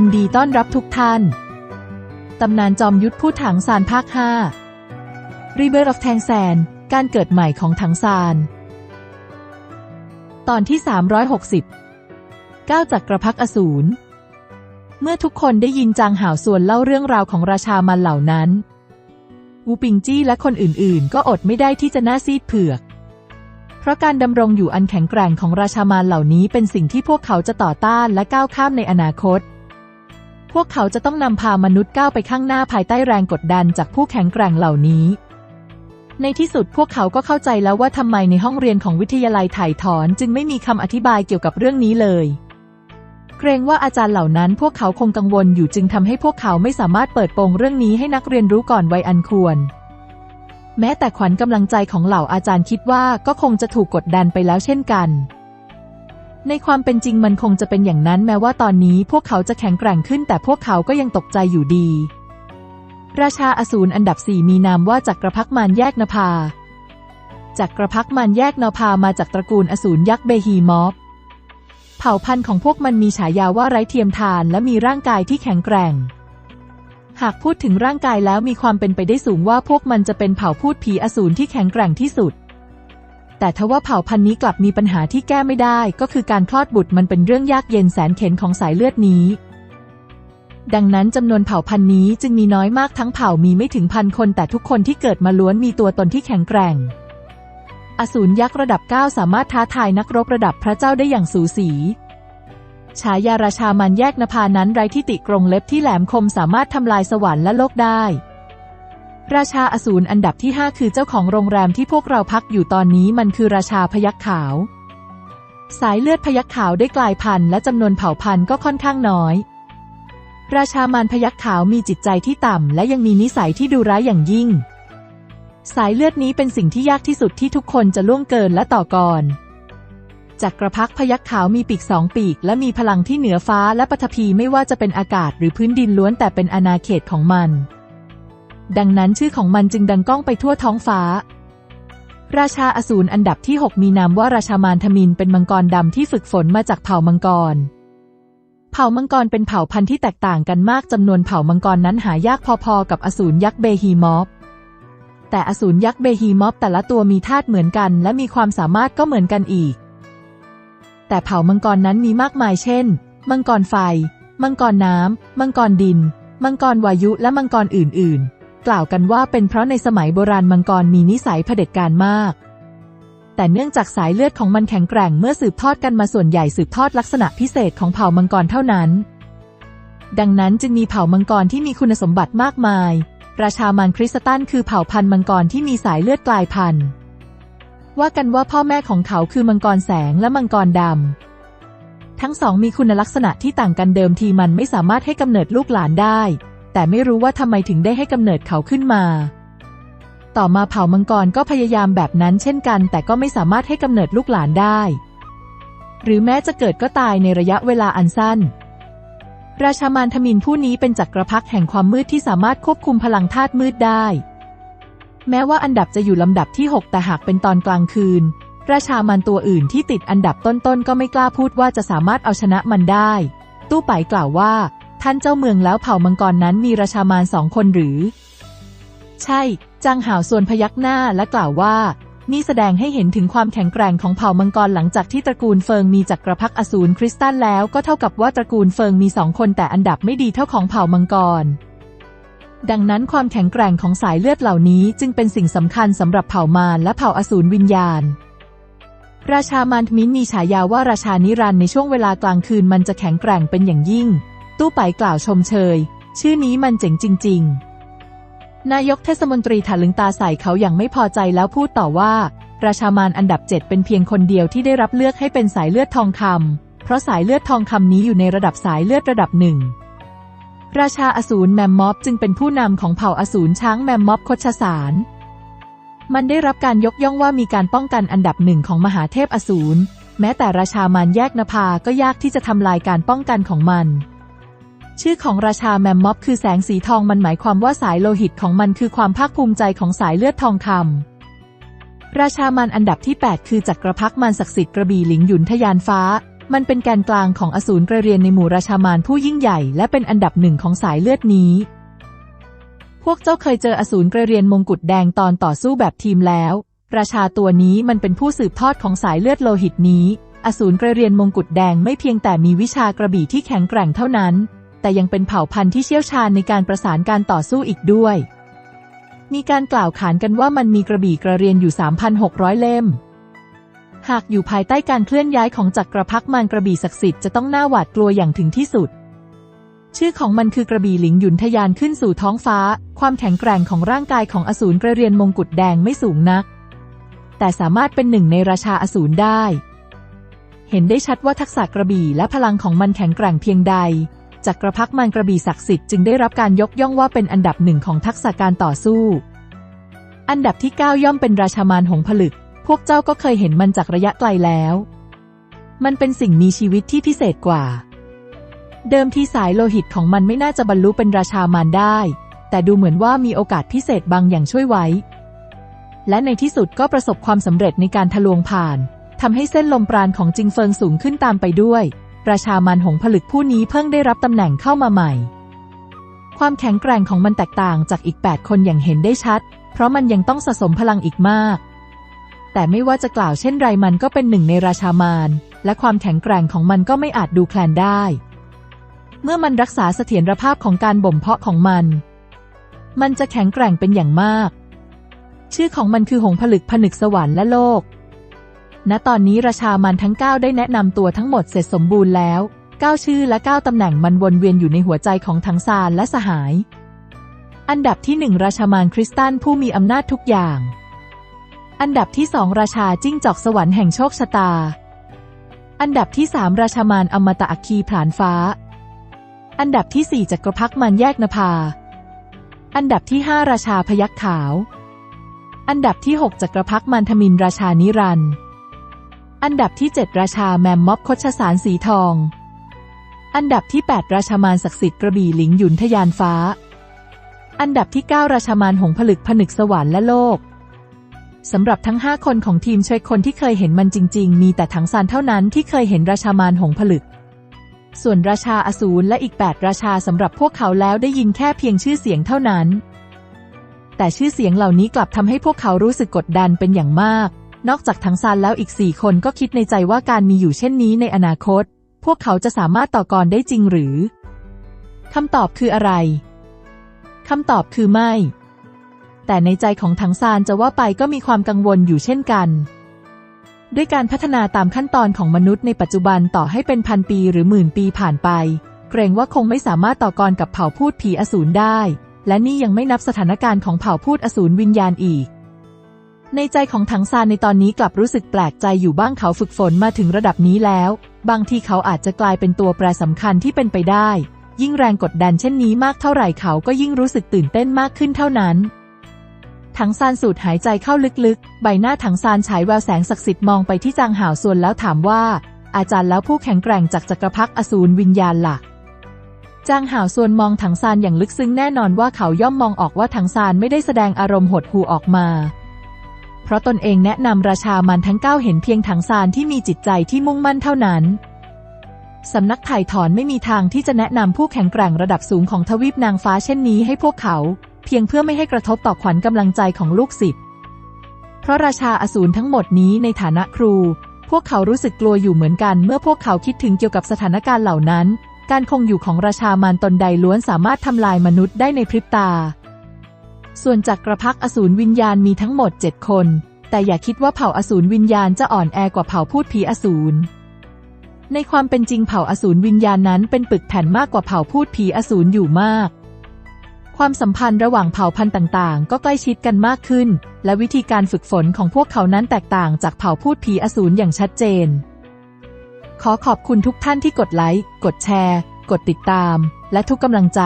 ยินดีต้อนรับทุกท่าน ตำนานจอมยุทธพูดถังซานภาค 5 Rebirth of Tang San การเกิดใหม่ของถังซาน ตอนที่ 360ก้าวจากกระพักอสูร เมื่อทุกคนได้ยินจางห่าวส่วนเล่าเรื่องราวของราชามันเหล่านั้น วูปิงจี้และคนอื่นๆ ก็อดไม่ได้ที่จะหน้าซีดเผือก เพราะการดำรงอยู่อันแข็งแกร่งของราชามารเหล่านี้เป็นสิ่งที่พวกเขาจะต่อต้านและก้าวข้ามในอนาคต พวกเขาจะต้องนำพามนุษย์ก้าวไปข้างหน้าภายใต้แรงกดดันจากผู้แข็งแกร่งเหล่านี้ ในที่สุดพวกเขาก็เข้าใจแล้วว่าทำไมในห้องเรียนของวิทยาลัยถ่ายถอนจึงไม่มีคำอธิบายเกี่ยวกับเรื่องนี้เลย เกรงว่าอาจารย์เหล่านั้นพวกเขาคงกังวลอยู่จึงทำให้พวกเขาไม่สามารถเปิดโปงเรื่องนี้ให้นักเรียนรู้ก่อนวัยอันควร แม้แต่ขวัญกำลังใจของเหล่าอาจารย์คิดว่าก็คงจะถูกกดดันไปแล้วเช่นกัน ในความเป็นจริงมันคงจะเป็นอย่างนั้นแม้ว่าตอนนี้พวกเขาจะแข็งแกร่งขึ้นแต่พวกเขาก็ยังตกใจอยู่ดี ราชาอสูรอันดับสี่มีนามว่าจักรพรรดิมารแยกนภาจักรพรรดิมารแยกนภามาจากตระกูลอสูรยักษ์เบฮีมอฟเผ่าพันธุ์ของพวกมันมีฉายาว่าไร้เทียมทานและมีร่างกายที่แข็งแกร่ง หากพูดถึงร่างกายแล้วมีความเป็นไปได้สูงว่าพวกมันจะเป็นเผ่าพูดผีอสูรที่แข็งแกร่งที่สุด แต่ทว่าเผ่าพันธุ์นี้กลับมีปัญหาที่แก้ไม่ได้ ก็คือการคลอดบุตรมันเป็นเรื่องยากเย็นแสนเข็ญของสายเลือดนี้ ดังนั้นจำนวนเผ่าพันธุ์นี้จึงมีน้อยมากทั้งเผ่ามีไม่ถึงพันคนแต่ทุกคนที่เกิดมาล้วนมีตัวตนที่แข็งแกร่ง อสูรยักษ์ระดับ 9 สามารถท้าทายนักรบระดับพระเจ้าได้อย่างสูสีฉายาราชามันแยกนภานั้นไรที่ติกรงเล็บที่แหลมคมสามารถทำลายสวรรค์และโลกได้ ราชาอสูรอันดับที่ 5 คือเจ้าของโรงแรมที่พวกเราพักอยู่ตอนนี้มันคือราชาพยักขาว สายเลือดพยักขาวได้กลายพันธุ์และจำนวนเผ่าพันธุ์ก็ค่อนข้างน้อย ราชามารพยักขาวมีจิตใจที่ต่ำและยังมีนิสัยที่ดูร้ายอย่างยิ่ง สายเลือดนี้เป็นสิ่งที่ยากที่สุดที่ทุกคนจะล่วงเกินและต่อกรจักรพรรดิพยักขาวมีปีกสองปีก และมีพลังที่เหนือฟ้าและปฐพีไม่ว่าจะเป็นอากาศหรือพื้นดินล้วนแต่เป็นอาณาเขตของมัน ดังนั้นชื่อของมันจึงดังก้องไปทั่วท้องฟ้า ราชาอสูรอันดับที่ 6 มีนามว่าราชามานทมินเป็นมังกรดำที่ฝึกฝนมาจากเผ่ามังกร เผ่ามังกรเป็นเผ่าพันธุ์ที่แตกต่างกันมากจำนวนเผ่ามังกรนั้นหายากพอๆ กับอสูรยักษ์เบฮีมอฟแต่อสูรยักษ์เบฮีมอฟแต่ละตัวมีธาตุเหมือนกัน และมีความสามารถก็เหมือนกันอีก แต่เผ่ามังกรนั้นมีมากมายเช่น มังกรไฟ มังกรน้ำ มังกรดิน มังกรวายุ และมังกรอื่นๆ กล่าวกันว่าเป็นเพราะในสมัยโบราณมังกรมีนิสัยเผด็จการมาก แต่เนื่องจากสายเลือดของมันแข็งแกร่งเมื่อสืบทอดกันมาส่วนใหญ่สืบทอดลักษณะพิเศษของเผ่ามังกรเท่านั้น ดังนั้นจึงมีเผ่ามังกรที่มีคุณสมบัติมากมาย ราชามันคริสตันคือเผ่าพันธุ์มังกรที่มีสายเลือดกลายพันธุ์ ว่ากันว่าพ่อแม่ของเขาคือมังกรแสงและมังกรดำทั้งสองมีคุณลักษณะที่ต่างกันเดิมทีมันไม่สามารถให้กำเนิดลูกหลานได้ แต่ไม่รู้ว่าทำไมถึงได้ให้กำเนิดเขาขึ้นมา ต่อมาเผ่ามังกรก็พยายามแบบนั้นเช่นกัน แต่ก็ไม่สามารถให้กำเนิดลูกหลานได้ หรือแม้จะเกิดก็ตายในระยะเวลาอันสั้น ราชามานทมินผู้นี้เป็นจักรพรรดิแห่งความมืดที่สามารถควบคุมพลังธาตุมืดได้ แม้ว่าอันดับจะอยู่ลำดับที่ 6 แต่หากเป็นตอนกลางคืน ราชามันตัวอื่นที่ติดอันดับต้นๆก็ไม่กล้าพูดว่าจะสามารถเอาชนะมันได้ ตู้ไปกล่าวว่า ท่านเจ้าเมืองแล้วเผ่ามังกรนั้นมีราชามานสองคนหรือ ใช่ จางหาวส่วนพยักหน้าและกล่าวว่า นี่แสดงให้เห็นถึงความแข็งแกร่งของเผ่ามังกรหลังจากที่ตระกูลเฟิงมีจักรพรรดิอสูรคริสตัลแล้วก็เท่ากับว่าตระกูลเฟิงมีสองคนแต่อันดับไม่ดีเท่าของเผ่ามังกร ดังนั้นความแข็งแกร่งของสายเลือดเหล่านี้จึงเป็นสิ่งสำคัญสำหรับเผ่ามารและเผ่าอสูรวิญญาณราชามานมินมีฉายาว่าราชานิรันในช่วงเวลากลางคืนมันจะแข็งแกร่งเป็นอย่างยิ่ง ตู้ไปกล่าวชมเชย ชื่อนี้มันเจ๋งจริง ๆ นายกเทศมนตรีถลึงตาใส่เขาอย่างไม่พอใจแล้วพูดต่อว่า ราชามานอันดับเจ็ดเป็นเพียงคนเดียวที่ได้รับเลือกให้เป็นสายเลือดทองคำเพราะสายเลือดทองคำนี้อยู่ในระดับสายเลือดระดับหนึ่งราชาอสูรแมมมอฟจึงเป็นผู้นำของเผ่าอสูรช้างแมมมอฟคชสาร มันได้รับการยกย่องว่ามีการป้องกันอันดับหนึ่งของมหาเทพอสูร แม้แต่ราชามารแยกนภาก็ยากที่จะทำลายการป้องกันของมัน ชื่อของราชาแมมม็อฟคือแสงสีทองมันหมายความว่าสายโลหิตของมันคือความภาคภูมิใจของสายเลือดทองคำราชามันอันดับที่ 8 คือจักรพรรดิมันศักดิ์สิทธิ์กระบี่หลิงหยุนทยานฟ้า มันเป็นแกนกลางของอสูรกระเรียนในหมู่ราชามารผู้ยิ่งใหญ่ และเป็นอันดับหนึ่งของสายเลือดนี้ พวกเจ้าเคยเจออสูรกระเรียนมงกุฎแดงตอนต่อสู้แบบทีมแล้ว ราชาตัวนี้มันเป็นผู้สืบทอดของสายเลือดโลหิตนี้ อสูรกระเรียนมงกุฎแดงไม่เพียงแต่มีวิชากระบี่ที่แข็งแกร่งเท่านั้น แต่ยังเป็นเผ่าพันธุ์ที่เชี่ยวชาญในการประสานการต่อสู้อีกด้วย มีการกล่าวขานกันว่ามันมีกระบี่กระเรียนอยู่ 3,600 เล่ม หากอยู่ภายใต้การเคลื่อนย้ายของจักรพรรดิมารกระบี่ศักดิ์สิทธิ์จะต้องน่าหวาดกลัวอย่างถึงที่สุด ชื่อของมันคือกระบี่หลิงหยุนทะยานขึ้นสู่ท้องฟ้า ความแข็งแกร่งของร่างกายของอสูรกระเรียนมงกุฎแดงไม่สูงนัก แต่สามารถเป็นหนึ่งในราชาอสูรได้ เห็นได้ชัดว่าทักษะกระบี่และพลังของมันแข็งแกร่งเพียงใด จักรพรรดิมารกระบี่ศักดิ์สิทธิ์จึงได้รับการยกย่องว่าเป็นอันดับหนึ่งของทักษะการต่อสู้ อันดับที่ 9 ย่อมเป็นราชามารหงผลึก พวกเจ้าก็เคยเห็นมันจากระยะไกลแล้ว มันเป็นสิ่งมีชีวิตที่พิเศษกว่า เดิมที่สายโลหิตของมันไม่น่าจะบรรลุเป็นราชามารได้ แต่ดูเหมือนว่ามีโอกาสพิเศษบางอย่างช่วยไว้ และในที่สุดก็ประสบความสำเร็จในการทะลวงผ่านทำให้เส้นลมปราณของจิงเฟิงสูงขึ้นตามไปด้วย ราชามารหงผลึกผู้นี้เพิ่งได้รับตำแหน่งเข้ามาใหม่ ความแข็งแกร่งของมันแตกต่างจากอีก 8 คนอย่างเห็นได้ชัด เพราะมันยังต้องสะสมพลังอีกมาก แต่ไม่ว่าจะกล่าวเช่นไรมันก็เป็นหนึ่งในราชามารและความแข็งแกร่งของมันก็ไม่อาจดูแคลนได้ เมื่อมันรักษาเสถียรภาพของการบ่มเพาะของมัน มันจะแข็งแกร่งเป็นอย่างมาก ชื่อของมันคือหงผลึกผนึกสวรรค์และโลก ณตอนนี้ราชามันทั้ง 9 ได้แนะนำตัวทั้งหมดเสร็จสมบูรณ์แล้ว 9 ชื่อและ 9ตำแหน่งมันวนเวียนอยู่ในหัวใจของทั้งซานและสหาย อันดับที่ 1 ราชามานคริสตันผู้มีอำนาจทุกอย่าง อันดับที่ 2 ราชาจิ้งจอกสวรรค์แห่งโชคชะตา อันดับที่ 3 ราชามานอมตะอัคคีผลานฟ้า อันดับที่ 4จักรพรรดิมันแยกนภา อันดับที่ 5 ราชาพยัคฆ์ขาว อันดับที่ 6จักรพรรดิมันทมินราชานิรันดร์ อันดับที่ 7 ราชาแมมม็อบคชสารสีทอง อันดับที่ 8 ราชามานศักดิ์สิทธิ์กระบี่หลิงหยุนทยานฟ้า อันดับที่ 9 ราชามานหงผลึกผนึกสวรรค์และโลกสำหรับทั้ง 5 คนของทีมช่วยคนที่เคยเห็นมันจริง ๆ มีแต่ถังซานเท่านั้นที่เคยเห็นราชามานหงผลึก ส่วนราชาอสูรและอีก 8 ราชาสำหรับพวกเขาแล้วได้ยินแค่เพียงชื่อเสียงเท่านั้น แต่ชื่อเสียงเหล่านี้กลับทำให้พวกเขารู้สึกกดดันเป็นอย่างมาก นอกจากทั้งซานแล้วอีกสี่คนก็คิดในใจว่าการมีอยู่เช่นนี้ในอนาคต พวกเขาจะสามารถต่อกรได้จริงหรือคำตอบคืออะไรคำตอบคือไม่ แต่ในใจของถังซานจะว่าไปก็มีความกังวลอยู่เช่นกัน ด้วยการพัฒนาตามขั้นตอนของมนุษย์ในปัจจุบันต่อให้เป็นพันปีหรือหมื่นปีผ่านไป เกรงว่าคงไม่สามารถต่อกรกับเผ่าพูดผีอสูรได้ และนี่ยังไม่นับสถานการณ์ของเผ่าพูดอสูรวิญญาณอีก ในใจของถังซานในตอนนี้กลับรู้สึกแปลกใจอยู่บ้างเขาฝึกฝนมาถึงระดับนี้แล้ว บางทีเขาอาจจะกลายเป็นตัวแปรสำคัญที่เป็นไปได้ ยิ่งแรงกดดันเช่นนี้มากเท่าไหร่เขาก็ยิ่งรู้สึกตื่นเต้นมากขึ้นเท่านั้นถังซานสูดหายใจเข้าลึกๆ ใบหน้าถังซานฉายแววแสงศักดิ์สิทธิ์มองไปที่จางหาวส่วนแล้วถามว่า อาจารย์แล้วผู้แข็งแกร่งจากจักรพรรดิอสูรวิญญาณล่ะจางหาวส่วนมองถังซานอย่างลึกซึ้งแน่นอนว่าเขาย่อมมองออกว่าถังซานไม่ได้แสดงอารมณ์หดหู่ออกมา เพราะตนเองแนะนำราชามันทั้งเก้าเห็นเพียงถังซานที่มีจิตใจที่มุ่งมั่นเท่านั้นสำนักถ่ายถอนไม่มีทางที่จะแนะนำผู้แข็งแกร่งระดับสูงของทวีปนางฟ้าเช่นนี้ให้พวกเขา เพียงเพื่อไม่ให้กระทบต่อขวัญกำลังใจของลูกศิษย์เพราะราชาอสูรทั้งหมดนี้ในฐานะครู พวกเขารู้สึกกลัวอยู่เหมือนกัน เมื่อพวกเขาคิดถึงเกี่ยวกับสถานการณ์เหล่านั้น การคงอยู่ของราชามารตนใดล้วนสามารถทำลายมนุษย์ได้ในพริบตา ส่วนจักรพรรดิอสูรวิญญาณมีทั้งหมดเจ็ดคน แต่อย่าคิดว่าเผ่าอสูรวิญญาณจะอ่อนแอกว่าเผ่าพูดผีอสูร ในความเป็นจริงเผ่าอสูรวิญญาณนั้นเป็นปึกแผ่นมากกว่าเผ่าพูดผีอสูรอยู่มาก ความสัมพันธ์ระหว่างเผ่าพันธุ์ต่างๆ ก็ใกล้ชิดกันมากขึ้น และวิธีการฝึกฝนของพวกเขานั้นแตกต่างจากเผ่าพูดผีอสูรอย่างชัดเจน ขอขอบคุณทุกท่านที่กดไลค์ กดแชร์ กดติดตาม และทุกกำลังใจ